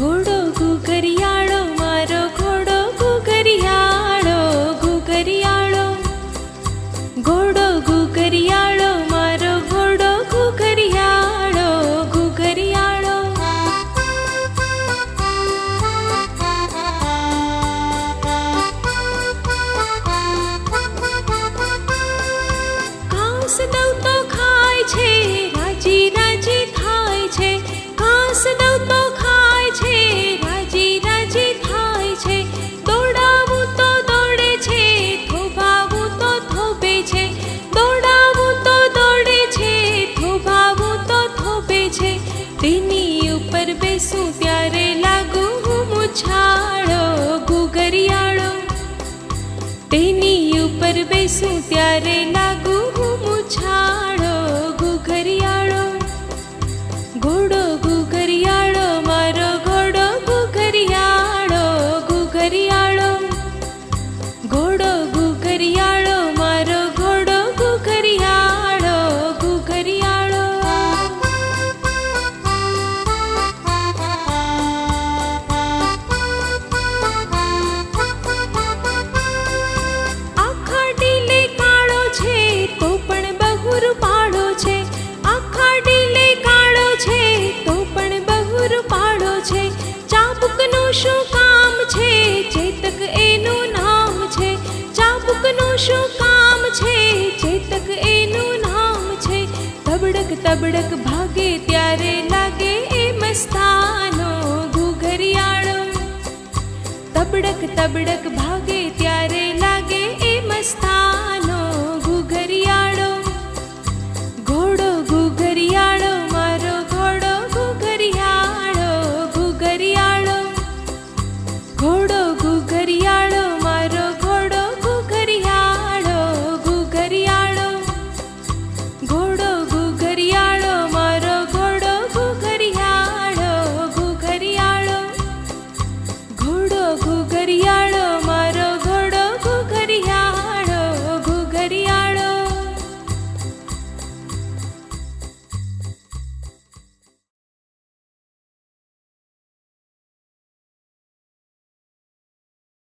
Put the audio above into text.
Gordo, good તેની ઉપર બેસું ત્યારે લાગુ હું छाडो ચાબુકનું શું કામ છે? ચેતક એનું નામ છે. ચાબુકનું શું કામ છે? ચેતક એનું નામ છે. તબડક તબડક ભાગે ત્યારે લાગે એ મસ્તાનો ઘુઘરિયાળો તબડક તબડક ભાગે ત્યારે